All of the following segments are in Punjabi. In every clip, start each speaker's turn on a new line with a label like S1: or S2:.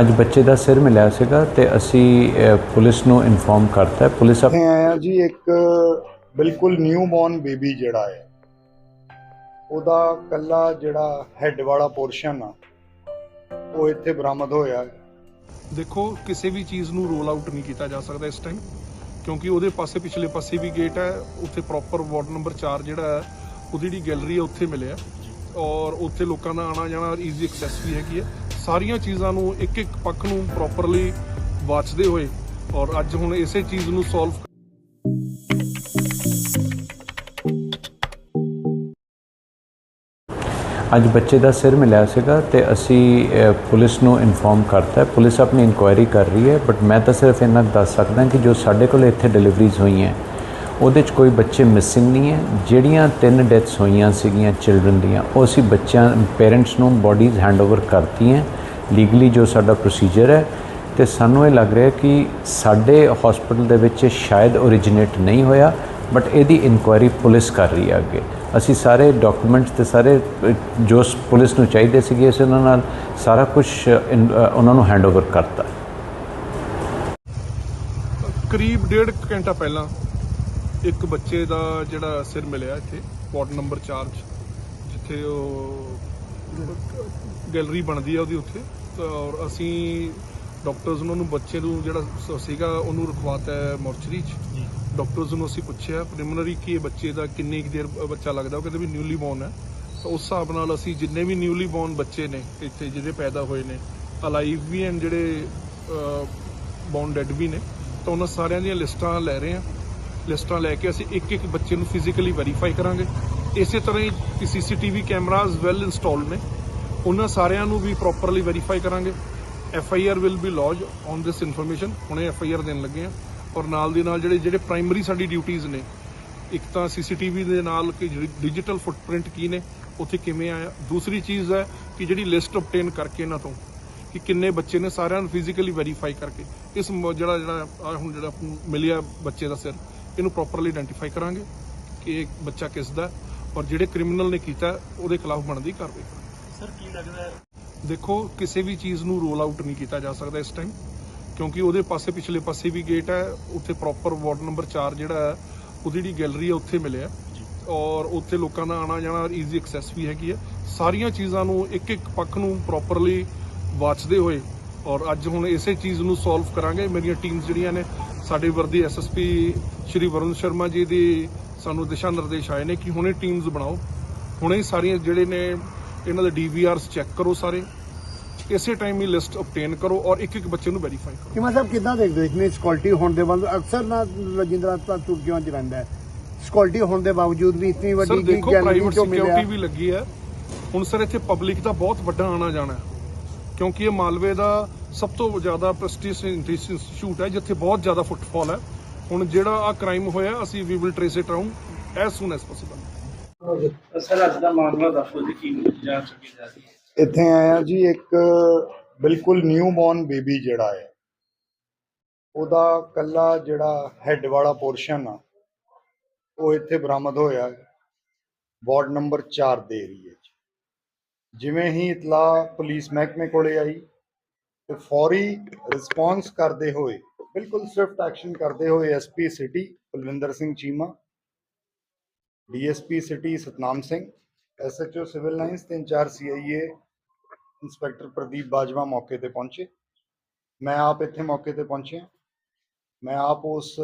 S1: ਅੱਜ ਬੱਚੇ ਦਾ ਸਿਰ ਮਿਲਿਆ ਸੀਗਾ ਤੇ ਅਸੀਂ ਪੁਲਿਸ ਨੂੰ ਇਨਫੋਰਮ ਕਰਤਾ ਹੈ। ਪੁਲਿਸ
S2: ਆਇਆ ਜੀ ਇੱਕ ਬਿਲਕੁਲ ਨਿਊ ਬੌਰਨ ਬੇਬੀ ਜਿਹੜਾ ਹੈ ਉਹਦਾ ਕੱਲਾ ਜਿਹੜਾ ਹੈੱਡ ਵਾਲਾ ਪੋਰਸ਼ਨ ਆ ਉਹ ਇੱਥੇ ਬਰਾਮਦ ਹੋਇਆ ਹੈ।
S3: ਦੇਖੋ ਕਿਸੇ ਵੀ ਚੀਜ਼ ਨੂੰ ਰੋਲ ਆਊਟ ਨਹੀਂ ਕੀਤਾ ਜਾ ਸਕਦਾ ਇਸ ਟਾਈਮ ਕਿਉਂਕਿ ਉਹਦੇ ਪਾਸੇ ਪਿਛਲੇ ਪਾਸੇ ਵੀ ਗੇਟ ਹੈ ਉੱਥੇ ਪ੍ਰੋਪਰ ਵਾਰਡ ਨੰਬਰ 4 ਜਿਹੜਾ ਹੈ ਉਹਦੀ ਜਿਹੜੀ ਗੈਲਰੀ ਹੈ ਉੱਥੇ ਮਿਲਿਆ ਔਰ ਉੱਥੇ ਲੋਕਾਂ ਦਾ ਆਣਾ ਜਾਣਾ ਈਜ਼ੀ ਐਕਸੈਸ ਵੀ ਹੈਗੀ ਹੈ ਸਾਰੀਆਂ ਚੀਜ਼ਾਂ ਨੂੰ ਇੱਕ ਇੱਕ ਪੱਖ ਨੂੰ ਪ੍ਰੋਪਰਲੀ ਵਾਚਦੇ ਹੋਏ ਔਰ ਅੱਜ ਹੁਣ ਇਸੇ ਚੀਜ਼ ਨੂੰ ਸੋਲਵ
S1: ਅੱਜ ਬੱਚੇ ਦਾ ਸਿਰ ਮਿਲਿਆ ਸੀਗਾ ਤੇ ਅਸੀਂ ਪੁਲਿਸ ਨੂੰ ਇਨਫੋਰਮ ਕਰਤਾ ਪੁਲਿਸ ਆਪਣੀ ਇਨਕੁਆਇਰੀ ਕਰ ਰਹੀ ਹੈ ਬਟ ਮੈਂ ਤਾਂ ਸਿਰਫ ਇਹਨਾਂ ਦੱਸ ਸਕਦਾ ਕਿ ਜੋ ਸਾਡੇ ਕੋਲ ਇੱਥੇ ਡਿਲੀਵਰੀਜ਼ ਹੋਈਆਂ ਉਹਦੇ 'ਚ ਕੋਈ ਬੱਚੇ ਮਿਸਿੰਗ ਨਹੀਂ ਹੈ। ਜਿਹੜੀਆਂ ਤਿੰਨ ਡੈਥਸ ਹੋਈਆਂ ਸੀਗੀਆਂ ਚਿਲਡਰਨ ਦੀਆਂ, ਉਹ ਅਸੀਂ ਬੱਚਿਆਂ ਪੇਰੈਂਟਸ ਨੂੰ ਬੋਡੀਜ਼ ਹੈਂਡਓਵਰ ਕਰਤੀਆਂ। ਲੀਗਲੀ ਜੋ ਸਾਡਾ ਪ੍ਰੋਸੀਜਰ ਹੈ, ਤੇ ਸਾਨੂੰ ਇਹ ਲੱਗ ਰਿਹਾ ਕਿ ਸਾਡੇ ਹਸਪੀਟਲ ਦੇ ਵਿੱਚ ਸ਼ਾਇਦ ਓਰੀਜਿਨੇਟ ਨਹੀਂ ਹੋਇਆ ਬਟ ਇਹਦੀ ਇਨਕੁਆਇਰੀ ਪੁਲਿਸ ਕਰ ਰਹੀ ਹੈ ਅੱਗੇ। ਅਸੀਂ ਸਾਰੇ ਡਾਕੂਮੈਂਟਸ ਤੇ ਸਾਰੇ, ਜੋ ਪੁਲਿਸ ਨੂੰ ਚਾਹੀਦੇ ਸੀਗੇ, ਅਸੀਂ ਉਹਨਾਂ ਨਾਲ ਸਾਰਾ ਕੁਝ ਉਹਨਾਂ ਨੂੰ ਹੈਂਡਓਵਰ ਕਰਤਾ।
S3: ਕਰੀਬ ਡੇਢ ਕੁ ਘੰਟਾ ਪਹਿਲਾਂ ਇੱਕ ਬੱਚੇ ਦਾ ਜਿਹੜਾ ਸਿਰ ਮਿਲਿਆ ਇੱਥੇ ਵਾਰਡ ਨੰਬਰ 4 'ਚ ਜਿੱਥੇ ਉਹ ਗੈਲਰੀ ਬਣਦੀ ਆ ਉਹਦੀ ਉੱਥੇ। ਔਰ ਅਸੀਂ ਡਾਕਟਰਸ ਉਹਨਾਂ ਨੂੰ ਬੱਚੇ ਨੂੰ ਜਿਹੜਾ ਸੀਗਾ ਉਹਨੂੰ ਰਖਵਾਤਾ ਮੋਰਚਰੀ 'ਚ। ਡਾਕਟਰਸ ਨੂੰ ਅਸੀਂ ਪੁੱਛਿਆ ਪ੍ਰੀਲਿਮਿਨਰੀ ਕਿ ਇਹ ਬੱਚੇ ਦਾ ਕਿੰਨੀ ਕੁ ਦੇਰ ਬੱਚਾ ਲੱਗਦਾ ਉਹ ਕਹਿੰਦੇ ਵੀ ਨਿਊਲੀ ਬੌਰਨ ਹੈ। ਤਾਂ ਉਸ ਹਿਸਾਬ ਨਾਲ ਅਸੀਂ ਜਿੰਨੇ ਵੀ ਨਿਊਲੀ ਬੌਰਨ ਬੱਚੇ ਨੇ ਇੱਥੇ ਜਿਹੜੇ ਪੈਦਾ ਹੋਏ ਨੇ ਅਲਾਈਵ ਵੀ ਐਂਡ ਜਿਹੜੇ ਬੌਰਨ ਡੈਡ ਵੀ ਨੇ ਤਾਂ ਉਹਨਾਂ ਸਾਰਿਆਂ ਦੀਆਂ ਲਿਸਟਾਂ ਲੈ ਰਹੇ ਹਾਂ। ਲਿਸਟਾਂ ਲੈ ਕੇ ਅਸੀਂ ਇੱਕ ਇੱਕ ਬੱਚੇ ਨੂੰ ਫਿਜ਼ੀਕਲੀ ਵੈਰੀਫਾਈ ਕਰਾਂਗੇ। ਇਸੇ ਤਰ੍ਹਾਂ ਹੀ ਸੀਸੀਟੀਵੀ ਕੈਮਰਾਜ਼ ਵੈਲ ਇੰਸਟਾਲਡ ਨੇ। ਉਹਨਾਂ ਸਾਰਿਆਂ ਨੂੰ ਵੀ ਪ੍ਰੋਪਰਲੀ ਵੈਰੀਫਾਈ ਕਰਾਂਗੇ। F I R will be lodge on this information ਹੁਣੇ ਐਫ ਆਈ ਆਰ ਦੇਣ ਲੱਗੇ ਆ ਔਰ ਨਾਲ ਦੀ ਨਾਲ ਜਿਹੜੇ ਜਿਹੜੇ ਪ੍ਰਾਇਮਰੀ ਸਾਡੀ ਡਿਊਟੀਆਂ ਨੇ, ਇੱਕ ਤਾਂ ਸੀਸੀਟੀਵੀ ਦੇ ਨਾਲ ਕਿ ਡਿਜੀਟਲ ਫੁੱਟਪ੍ਰਿੰਟ ਕੀ ਨੇ, ਉੱਥੇ ਕਿਵੇਂ ਆਇਆ। ਦੂਸਰੀ ਚੀਜ਼ ਹੈ ਕਿ ਜਿਹੜੀ ਲਿਸਟ ਆਬਟੇਨ ਕਰਕੇ ਇਹਨਾਂ ਤੋਂ, ਕਿ ਕਿੰਨੇ ਬੱਚੇ ਨੇ ਸਾਰਿਆਂ ਨੂੰ ਫਿਜ਼ੀਕਲੀ ਵੈਰੀਫਾਈ ਕਰਕੇ। ਇਸ ਜਿਹੜਾ ਜਿਹੜਾ ਹੁਣ ਜਿਹੜਾ ਮਿਲਿਆ ਬੱਚੇ ਦਾ ਸਿਰ। ਇਹਨੂੰ ਪ੍ਰੋਪਰਲੀ ਆਇਡੈਂਟੀਫਾਈ ਕਰਾਂਗੇ ਕਿ ਇਹ ਬੱਚਾ ਕਿਸ ਦਾ ਔਰ ਜਿਹੜੇ ਕ੍ਰਿਮੀਨਲ ਨੇ ਕੀਤਾ ਉਹਦੇ ਖਿਲਾਫ ਬਣਦੀ ਕਾਰਵਾਈ ਕਰਾਂਗੇ।
S4: ਸਰ ਕੀ ਲੱਗਦਾ ਹੈ?
S3: ਦੇਖੋ ਕਿਸੇ ਵੀ ਚੀਜ਼ ਨੂੰ ਰੋਲ ਆਊਟ ਨਹੀਂ ਕੀਤਾ ਜਾ ਸਕਦਾ ਇਸ ਟਾਈਮ ਕਿਉਂਕਿ ਉਹਦੇ ਪਾਸੇ ਪਿਛਲੇ ਪਾਸੇ ਵੀ ਗੇਟ ਹੈ ਉੱਥੇ ਪ੍ਰੋਪਰ ਵਾਰਡ ਨੰਬਰ 4 ਜਿਹੜਾ ਹੈ ਉਹਦੀ ਜਿਹੜੀ ਗੈਲਰੀ ਹੈ ਉੱਥੇ ਮਿਲਿਆ। ਔਰ ਉੱਥੇ ਲੋਕਾਂ ਦਾ ਆਣਾ ਜਾਣਾ ਈਜ਼ੀ ਐਕਸੈਸ ਵੀ ਹੈਗੀ ਹੈ। ਸਾਰੀਆਂ ਚੀਜ਼ਾਂ ਨੂੰ ਇੱਕ ਇੱਕ ਪੱਖ ਨੂੰ ਪ੍ਰੋਪਰਲੀ ਵਾਚਦੇ ਹੋਏ ਔਰ ਅੱਜ ਹੁਣ ਇਸੇ ਚੀਜ਼ ਨੂੰ ਸੋਲਵ ਕਰਾਂਗੇ। ਮੇਰੀਆਂ ਟੀਮਸ ਜਿਹੜੀਆਂ ਨੇ ਸਾਡੇ ਵਰਦੀ ਐਸਐਸਪੀ ਸ਼੍ਰੀ ਵਰੁਣ ਸ਼ਰਮਾ ਜੀ ਦੀ ਸਾਨੂੰ ਦਿਸ਼ਾ ਨਿਰਦੇਸ਼ ਆਏ ਨੇ ਕਿ ਹੁਣੇ ਟੀਮਸ ਬਣਾਓ। ਹੁਣੇ ਸਾਰੀਆਂ ਜਿਹੜੇ ਨੇ ਇਹਨਾਂ ਦੇ ਡੀਵੀਆਰਸ ਚੈੱਕ ਕਰੋ ਸਾਰੇ। ਇਸੇ ਟਾਈਮ ਹੀ ਲਿਸਟ ਆਬਟੇਨ ਕਰੋ ਔਰ ਇੱਕ ਇੱਕ ਬੱਚੇ ਨੂੰ ਵੈਰੀਫਾਈ ਕਰੋ।
S5: ਕਿਮਾ ਸਾਹਿਬ ਕਿੱਦਾਂ ਦੇਖਦੇ ਹੋ ਇਤਨੀ ਸਕਿਉਰਟੀ ਹੋਣ ਦੇ ਬਾਵਜੂਦ ਅਕਸਰ ਨਾ ਰਜਿੰਦਰਾ ਤਾਂ ਤੁਰਕੀਆਂ ਚ ਰਹਿੰਦਾ ਹੈ। ਸਕਿਉਰਟੀ ਹੋਣ ਦੇ ਬਾਵਜੂਦ ਵੀ ਇਤਨੀ
S3: ਸਰ
S5: ਵੱਡੀ
S3: ਦੇਖੋ
S5: ਗੈਲਰੀ
S3: ਪ੍ਰਾਈਵੇਟ
S5: ਚੋਂ ਮਿਲਿਆ।
S3: ਸਿਕਿਉਰਿਟੀ ਵੀ ਲੱਗੀ ਹੈ। ਹੁਣ ਸਰ ਇੱਥੇ ਪਬਲਿਕ ਦਾ ਬਹੁਤ ਵੱਡਾ ਆਣਾ ਜਾਣਾ ਕਿਉਂਕਿ ਇਹ ਮਾਲਵੇ ਦਾ ਸਭ ਤੋਂ ਜ਼ਿਆਦਾ ਪ੍ਰੈਸਟੀਜ ਇੰਸਟੀਚਿਊਟ ਹੈ ਜਿੱਥੇ ਬਹੁਤ ਜ਼ਿਆਦਾ ਫੁੱਟਫਾਲ ਹੈ। ਹੁਣ ਜਿਹੜਾ ਆ ਕ੍ਰਾਈਮ ਹੋਇਆ ਅਸੀਂ ਵੀ will trace it around as soon as possible
S4: sir ਅੱਜ ਦਾ ਮਾਮਲਾ ਦੱਸੋ ਜੀ ਕੀ ਜਾਂਚ ਕੀ ਜਾ ਰਹੀ ਹੈ।
S2: ਇੱਥੇ ਆਇਆ ਜੀ ਇੱਕ ਬਿਲਕੁਲ ਨਿਊ ਬੌਰਨ ਬੇਬੀ ਜਿਹੜਾ ਹੈ ਉਹਦਾ ਕੱਲਾ ਜਿਹੜਾ ਹੈੱਡ ਵਾਲਾ ਪੋਰਸ਼ਨ ਆ ਉਹ ਇੱਥੇ ਬਰਾਮਦ ਹੋਇਆ ਹੈ। ਵਾਰਡ ਨੰਬਰ 4 ਦੇ ਏਰੀਏ 'ਚ। ਜਿਵੇਂ ਹੀ ਇਤਲਾ ਪੁਲਿਸ ਮਹਿਕਮੇ ਕੋਲੇ ਆਈ ਤੇ ਫੌਰੀ ਰਿਸਪਾਂਸ ਕਰਦੇ ਹੋਏ ਬਿਲਕੁਲ ਸਵਿਫਟ ਐਕਸ਼ਨ ਕਰਦੇ ਹੋਏ SP city Kulwinder Singh Cheema DSP city Satnam Singh SHO civil lines ਤੇ incharge CIA inspector Pradeep Bajwa ਮੌਕੇ ਤੇ ਪਹੁੰਚੇ ਮੈਂ ਆਪ ਇੱਥੇ ਮੌਕੇ ਤੇ ਪਹੁੰਚਿਆ ਮੈਂ ਆਪ ਉਸ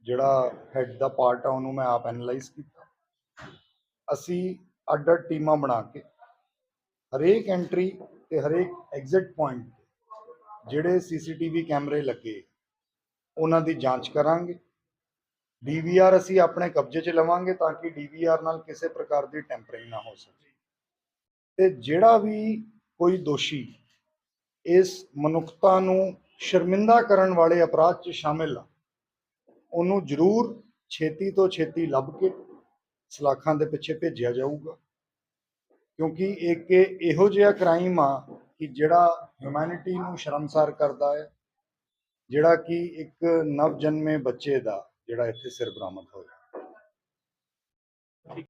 S2: ਜਿਹੜਾ ਹੈੱਡ ਦਾ ਪਾਰਟ ਆ ਉਹਨੂੰ ਮੈਂ ਆਪ ਐਨਾਲਾਈਜ਼ ਕੀਤਾ ਅਸੀਂ ਅੱਡ ਅੱਡ ਟੀਮਾਂ ਬਣਾ ਕੇ ਹਰੇਕ ਐਂਟਰੀ ਤੇ ਹਰੇਕ ਐਗਜ਼ਿਟ ਪੁਆਇੰਟ ਜਿਹੜੇ ਸੀਸੀਟੀਵੀ ਕੈਮਰੇ ਲੱਗੇ ਉਹਨਾਂ ਦੀ ਜਾਂਚ ਕਰਾਂਗੇ। ਡੀਵੀਆਰ ਅਸੀਂ ਆਪਣੇ ਕਬਜ਼ੇ 'ਚ ਲਵਾਂਗੇ ਤਾਂ ਕਿ ਡੀਵੀਆਰ ਨਾਲ ਕਿਸੇ ਪ੍ਰਕਾਰ ਦੀ ਟੈਂਪਰਿੰਗ ਨਾ ਹੋ ਸਕੇ। ਤੇ ਜਿਹੜਾ ਵੀ ਕੋਈ ਦੋਸ਼ੀ ਇਸ ਮਨੁੱਖਤਾ ਨੂੰ ਸ਼ਰਮਿੰਦਾ ਕਰਨ ਵਾਲੇ ਅਪਰਾਧ 'ਚ ਸ਼ਾਮਿਲ ਆ, ਉਹਨੂੰ ਜ਼ਰੂਰ ਛੇਤੀ ਤੋਂ ਛੇਤੀ ਲੱਭ ਕੇ ਸਲਾਖਾਂ ਦੇ ਪਿੱਛੇ ਭੇਜਿਆ ਜਾਊਗਾ। ਕਿਉਂਕਿ ਇੱਕ ਇਹੋ ਜਿਹਾ ਕ੍ਰਾਈਮ ਆ ਕਿ ਜਿਹੜਾ ਹਿਊਮੈਨਿਟੀ ਨੂੰ ਸ਼ਰਮਸਾਰ ਕਰਦਾ ਹੈ। ਜਿਹੜਾ ਕਿ ਇੱਕ ਨਵ ਜਨਮੇ ਬੱਚੇ ਦਾ ਜਿਹੜਾ ਇੱਥੇ ਸਿਰ ਬਰਾਮਦ ਹੋਇਆ।